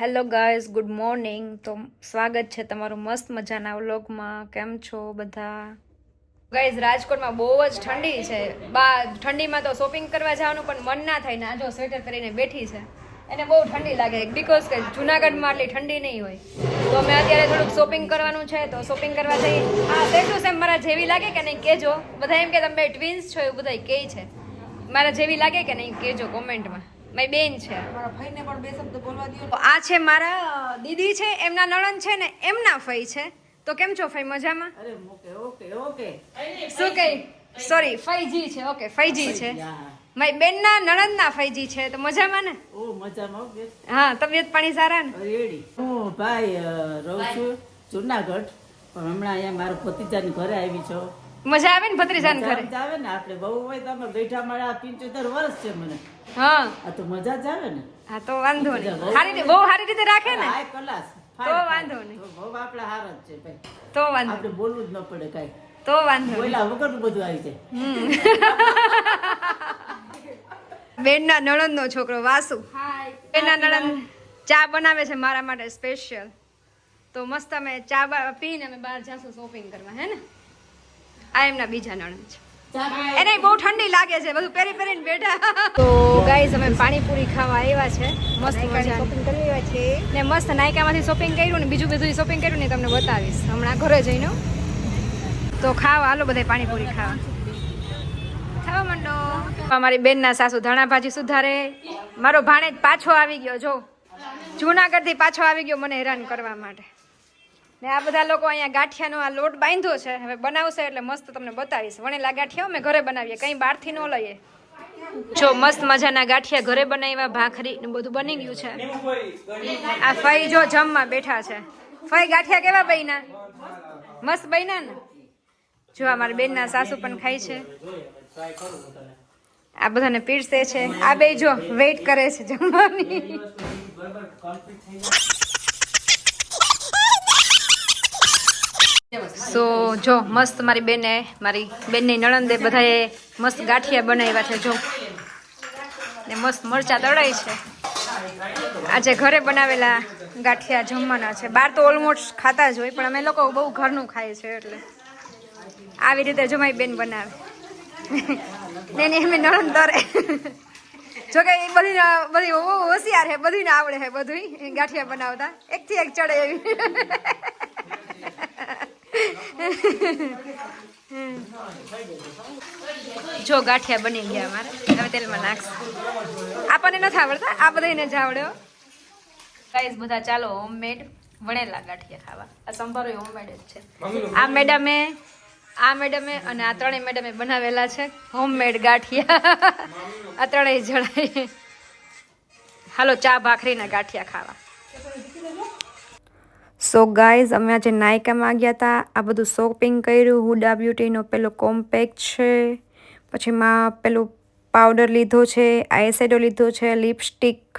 Hello guys, good morning. તો સ્વાગત છે તમારું મસ્ત મજાના વ્લોગમાં. કેમ છો બધા? ગાઈઝ, રાજકોટમાં બહુ જ ઠંડી છે. બા, ઠંડીમાં તો શોપિંગ કરવા જવાનું, પણ મન ના થાય ને આ જો સ્વેટર પહેરીને બેઠી છે. એને બહુ ઠંડી લાગે બીકોઝ કે જુનાગઢમાં આટલી ઠંડી નહીં હોય. તો અમે અત્યારે થોડુંક શોપિંગ કરવાનું છે, તો શોપિંગ કરવા જઈ. હા સેમ સેમ મારા જેવી લાગે કે નહીં કહેજો. બધા એમ કે તમે ટ્વિન્સ છો, એવું બધા કહે છે. મારા જેવી લાગે કે નહીં કહેજો કોમેન્ટમાં મારી બેન છે. મારા ભાઈને પણ બે શબ્દ બોલવા દ્યો. આ છે મારા દીદી છે એમના નણંદ છે ને એમના ફઈ છે. તો કેમ છો ફઈ મજામાં? Okay okay okay. શું કઈ સોરી ફઈજી છે ઓકે ફઈજી છે. મારી બેન ના બેનના નણંદના ફઈજી છે. તો મજામાં ને? ઓ મજામાં હા તબિયત પાણી સારા ને? હું ભાઈ રહું છું જુનાગઢ. પણ હમણાં અહીંયા મારા ભતીજાની ઘરે આવી છો. મજા આવે ને ભત્રીજા ઘરે? મજા આવે ને. આપણે બહુ હોય તો અમે બેઠા મળ્યા પિંચોતેર વર્ષ છે મને. હા. આ તો મજા જ આવે ને. હા તો વાંધો નહીં. સારી બહુ સારી રીતે રાખે ને? Hi class. તો વાંધો નહીં. બહુ આપણે હાર જ છે ભાઈ. તો વાંધો આપણે બોલવું જ ન પડે કાઈ. તો વાંધો બોલા વગર બધું આવી જાય. બેનના નણંદનો છોકરો વાસુ. બેનના નણંદ ચા બનાવે છે મારા માટે સ્પેશિયલ તો મસ્ત અમે ચા પીને અમે બહાર જાશું શોપિંગ કરવા હે ને? આ એમના બીજા નણંદ છે. એને બહુ ઠંડી લાગે છે બધું પહેરી પહેરીને બેઠા. તો ગાઈઝ અમે પાણીપુરી ખાવા આવ્યા છે. મસ્ત શોપિંગ કરી આવ્યા છે. ને મસ્ત નાયકામાંથી શોપિંગ કર્યું ને બીજું બધું શોપિંગ કર્યું ને તમને બતાવીશ. હમણાં ઘરે જઈને તો ખાવા હાલો બધા પાણીપુરી ખાવા. ખાવા માંડો. અમારી બેનના સાસુ ધાણા ભાજી સુધારે. મારો ભાણેજ પાછો આવી ગયો જો. જૂનાગઢથી પાછો આવી ગયો મને હેરાન કરવા માટે. ને આ બધા લોકો અહીંયા ગાંઠિયાનો આ લોટ બાંધ્યો છે. હવે બનાવશે એટલે મસ્ત તમને બતાવીશ. વણેલા ગાંઠિયા અમે ઘરે બનાવીએ, કંઈ બહારથી ન લઈએ. જો મસ્ત મજાના ગાંઠિયા ઘરે બનાવ્યા, ભાખરી ને બધું બની ગયું છે. આ ફઈ જો જમવા બેઠા છે. ફઈ ગાંઠિયા કેવા બન્યા? મસ્ત બન્યા ને? જો આ મારી બેનના સાસુ પણ ખાય છે. આ બધાને પીરસે છે. આ બે જો વેઇટ કરે છે જમવાની. સો જો, મસ્ત મારી બેને, મારી બેનની નણંદે બધાએ મસ્ત ગાંઠિયા બનાવ્યા છે, જો. ને મસ્ત મરચા તળાય છે. આજે ઘરે બનાવેલા ગાંઠિયા જમવાના છે. બહાર તો ઓલમોસ્ટ ખાતા જ હોય, પણ અમે લોકો બહુ ઘરનું ખાઈએ છે, એટલે આવી રીતે જો બેન બનાવે. ને એની અમે નણંદ તરે. જો કે એ બધી બધી હોશિયાર છે બધીને આવડે છે બધું ગાંઠિયા બનાવતા. એકથી એક ચડે એવી. જો ગાંઠિયા બની ગયા અમારે હવે તેલમાં નાખશું. આપણને નથી આવડતા આ બધાને જ આવડ્યો ગાઈસ બધા ચાલો હોમમેડ વણેલા ગાંઠિયા ખાવા. આ સંભારો હોમમેડ જ છે. આ મેડમે આ મેડમે અને આ ત્રણેય મેડમે બનાવેલા છે હોમમેડ ગાંઠિયા. આ ત્રણેય જણાય હાલો ચા ભાખરીના ગાંઠિયા ખાવા. સો ગાઈઝ અમે આજે નાયકામાં ગયા હતા આ બધું શોપિંગ કર્યું. હુડા બ્યુટીનો પેલો કોમ્પેક્ટ છે. પછી માં પેલું પાવડર લીધો છે આઈશેડો લીધો છે લિપસ્ટિક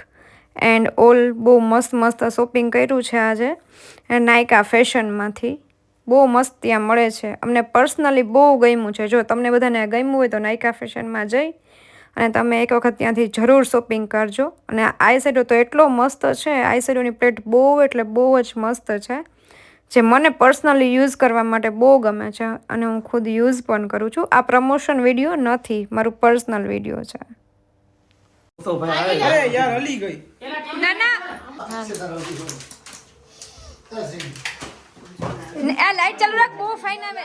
એન્ડ ઓલ બહુ મસ્ત મસ્ત શોપિંગ કર્યું છે આજે. નાયકા ફેશનમાંથી બહુ મસ્ત ત્યાં મળે છે. અમને પર્સનલી બહુ ગમ્યું છે. જો તમને બધાને ગમ્યું હોય તો નાયકા ફેશનમાં જઈ અને તમે એક વખત ત્યાંથી જરૂર શોપિંગ કરજો. અને આઈસેડો તો એટલો મસ્ત છે. આઈસેડોની પ્લેટ બહુ એટલે બહુ જ મસ્ત છે. જે મને પર્સનલી યુઝ કરવા માટે બહુ ગમે છે અને હું ખુદ યુઝ પણ કરું છું. આ પ્રમોશન વીડિયો નથી. મારું પર્સનલ વીડિયો છે. તો ભાઈ આવે. અરે યાર હલી ગઈ. ના ના. આ લાઈટ ચાલુ રાખ બહુ ફાઇન આવે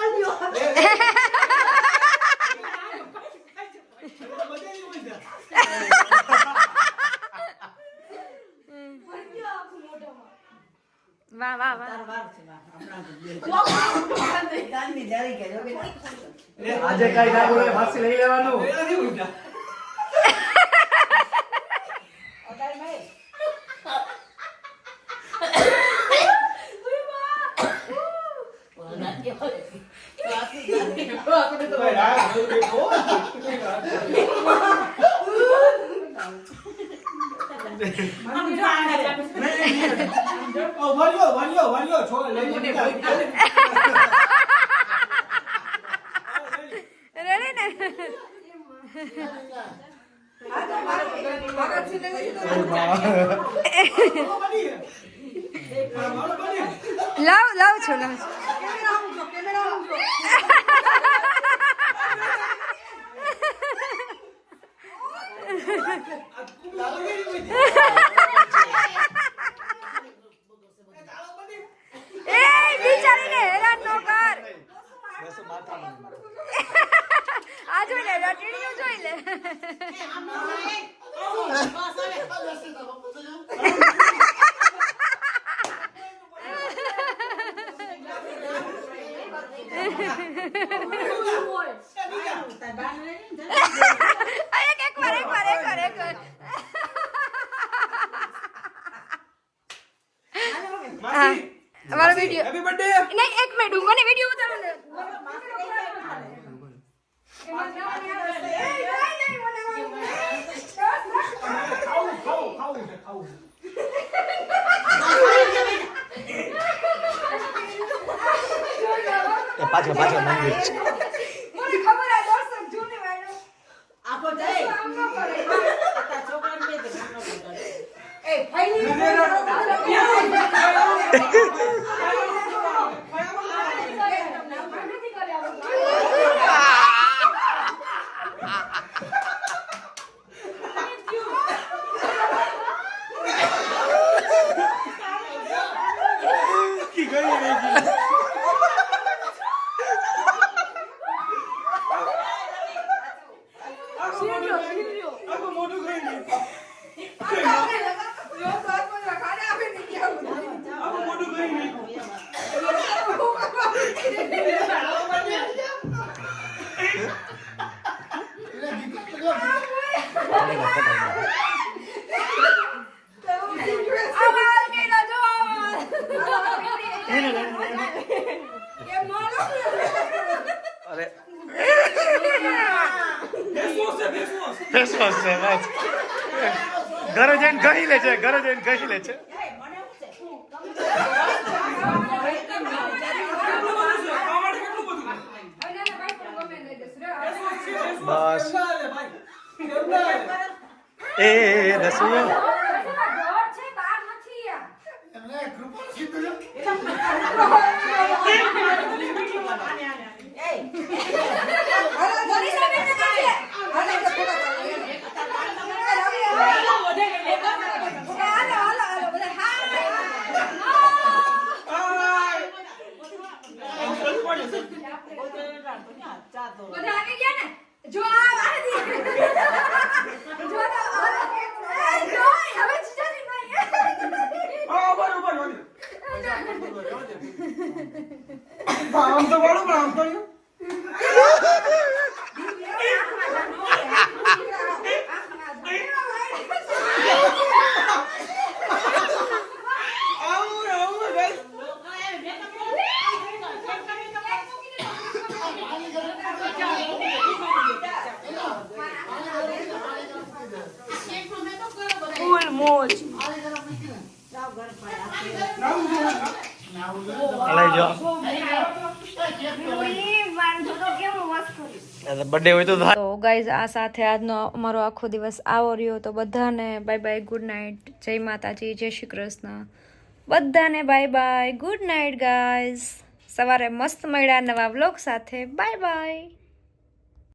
આજે કઈ ના બોલે ફાંસી લઈ લેવાનું પેલા નહીં હોય છે. ભાઈ, રાહ જોઈ બેઠો. નહીં, નહીં, નહીં. ઓ, વાળ્યો, વાળ્યો, વાળ્યો. છો, લઈ લે, બીજા. રેડી ને મારો બની. મારો બની. લાવ લાવ છું લાવ છું આ કુંડલા બની હોય છે. એ તાળો બની. એ બિચારીને હેરાન ન કર આ જોઈ લે રટીડીઓ જોઈ લે આ એક એક વાર એક વાર એક વાર એક વાર માસી. અમારો birthday. નહીં એક મિનિટ હું મને વિડિયો ઉતારો ને. પાછળ પાછળ મંદિર. છે મને ખબર આ દર્શક જોને વાળો આખો જાય. આમ ન કરે. આ છોકરાને બે નાનો. એ ફાઈનલ કી ગઈ રહી ગઈ. આખું મોઢું- આખું મોઢું ખાઈ ગયું. આખું મોઢું ખાઈ ગયું. અરે Face wash છે, face wash. વોશ છે બસ ઘરે જઈને ગણી લે છે ઘરે જઈને ગણી લે છે? બસ? એ એ, એ રસુ આય! આમ સજ પડ્યો છે. ચા તો. બધા આવી ગયા ને જો આ આવી જો આ આ જો હવે જીજાજી નહીં હા, બરોબર, બરોબર. આમ તો વાળું પણ આમ તો નહીં. આવું, આવું, guys. લઈ તો ગાઈઝ આ સાથે આજનો અમારો આખો દિવસ આવો રહ્યો. તો બધાને બાય બાય ગુડ નાઇટ જય માતાજી, જય શ્રી કૃષ્ણ. બધાને bye bye good night guys સવારે મસ્ત મળ્યા નવા વ્લોગ સાથે. Bye bye